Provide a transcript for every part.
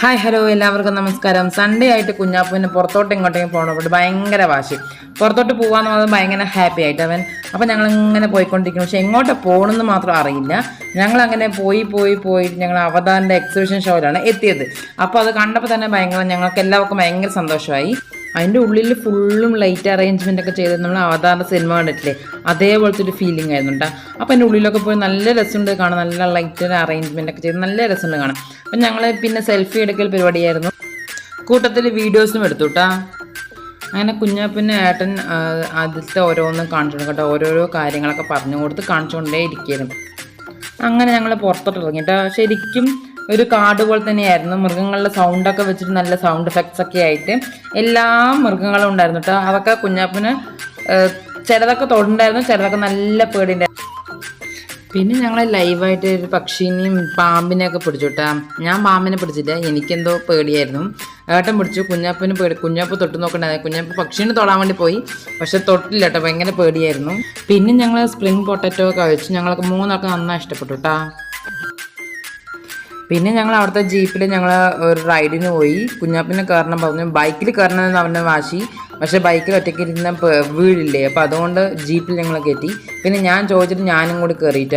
Hi hello എല്ലാവർക്കും നമസ്കാരം. Sunday ആയിട്ട് കുഞ്ഞാപ്പുവിന് പുറത്തോട്ട് ഇങ്ങോട്ടേക്ക് പോകണം. ഭയങ്കര വാശി. പുറത്തോട്ട് പോകാന്ന് പറഞ്ഞത് ഭയങ്കര ഹാപ്പി ആയിട്ട് അവൻ. അപ്പോൾ ഞങ്ങൾ ഇങ്ങനെ പോയിക്കൊണ്ടിരിക്കുന്നു. പക്ഷെ എങ്ങോട്ട് പോകണമെന്ന് മാത്രം അറിയില്ല. ഞങ്ങൾ അങ്ങനെ പോയി പോയി പോയിട്ട് ഞങ്ങൾ അവതാറിന്റെ എക്സിബിഷൻ ഷോയിലാണ് എത്തിയത്. അപ്പോൾ അത് കണ്ടപ്പോൾ തന്നെ ഭയങ്കര ഞങ്ങൾക്ക് എല്ലാവർക്കും ഭയങ്കര സന്തോഷമായി. അതിന്റെ ഉള്ളിൽ ഫുള്ളും ലൈറ്റ് അറേഞ്ച്മെന്റ് ഒക്കെ ചെയ്ത് നമ്മൾ അവതാറിന്റെ സിനിമ കണ്ടിട്ടില്ലേ? അതേപോലത്തെ ഒരു ഫീലിംഗ് ആയിരുന്നു കേട്ടോ അപ്പോൾ അതിന്റെ ഉള്ളിലൊക്കെ പോയി നല്ല രസമുണ്ട് കാണാൻ. നല്ല ലൈറ്റ് അറേഞ്ച്മെന്റ് ഒക്കെ ചെയ്ത് നല്ല രസമുണ്ട് കാണാൻ. അപ്പം ഞങ്ങൾ പിന്നെ സെൽഫി എടുക്കൽ പരിപാടിയായിരുന്നു. കൂട്ടത്തിൽ വീഡിയോസും എടുത്തു കേട്ടോ അങ്ങനെ കുഞ്ഞാപ്പിന്നെ ഏട്ടൻ ആദ്യത്തെ ഓരോന്നും കാണിച്ചു കേട്ടോ ഓരോരോ കാര്യങ്ങളൊക്കെ പറഞ്ഞു കൊടുത്ത് കാണിച്ചുകൊണ്ടേ ഇരിക്കുകയായിരുന്നു അങ്ങനെ ഞങ്ങൾ പുറത്തോട്ട് ഇറങ്ങിയിട്ട് ശരിക്കും ഒരു കാട് പോലെ തന്നെയായിരുന്നു. മൃഗങ്ങളുടെ സൗണ്ടൊക്കെ വെച്ചിട്ട് നല്ല സൗണ്ട് എഫക്ട്സ് ഒക്കെ ആയിട്ട് എല്ലാ മൃഗങ്ങളും ഉണ്ടായിരുന്നു കേട്ടോ അതൊക്കെ കുഞ്ഞാപ്പിന് ചിലതൊക്കെ തൊടുണ്ടായിരുന്നു ചിലതൊക്കെ നല്ല പേടിയുണ്ടായിരുന്നു. പിന്നെ ഞങ്ങൾ ലൈവായിട്ട് ഒരു പക്ഷീനെയും പാമ്പിനെയൊക്കെ പിടിച്ചു കേട്ടാ ഞാൻ പാമ്പിനെ പിടിച്ചില്ല എനിക്കെന്തോ പേടിയായിരുന്നു. ഏട്ടൻ പിടിച്ചു കുഞ്ഞാപ്പിന് പേടി കുഞ്ഞാപ്പ് തൊട്ട് നോക്കണ്ടായിരുന്നു കുഞ്ഞാപ്പ് പക്ഷീനെ തൊടാൻ വേണ്ടി പോയി പക്ഷെ തൊട്ടില്ല കേട്ടോ ഭയങ്കര പേടിയായിരുന്നു. പിന്നെ ഞങ്ങൾ സ്പ്രിങ് പൊട്ടറ്റോ ഒക്കെ കഴിച്ചു ഞങ്ങൾക്ക് മൂന്നൊക്കെ നന്നായി ഇഷ്ടപ്പെട്ടു കേട്ടാ പിന്നെ ഞങ്ങൾ അവിടുത്തെ ജീപ്പിൽ ഞങ്ങൾ ഒരു റൈഡിന് പോയി. കുഞ്ഞാപ്പിനെ കയറണം പറഞ്ഞു. ബൈക്കിൽ കയറണമെന്ന് അവന്റെ വാശി. പക്ഷേ ബൈക്കിൽ ഒറ്റയ്ക്ക് ഇരുന്ന വീടില്ലേ. അപ്പോൾ അതുകൊണ്ട് ജീപ്പിൽ ഞങ്ങൾ കയറ്റി. പിന്നെ ഞാൻ ചോദിച്ചിട്ട് ഞാനും കൂടി കയറിയിട്ട്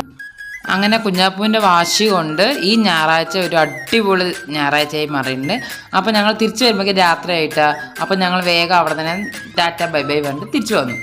അങ്ങനെ കുഞ്ഞാപ്പുവിന്റെ വാശി കൊണ്ട് ഈ ഞായറാഴ്ച ഒരു അടിപൊളി ഞായറാഴ്ചയായി മാറിയിട്ടുണ്ട്. അപ്പോൾ ഞങ്ങൾ തിരിച്ചു വരുമ്പോഴേക്കും രാത്രി ആയിട്ടാണ് അപ്പോൾ ഞങ്ങൾ വേഗം അവിടെ തന്നെ ടാറ്റ ബൈ ബൈ പറഞ്ഞിട്ട് തിരിച്ചു വന്നു.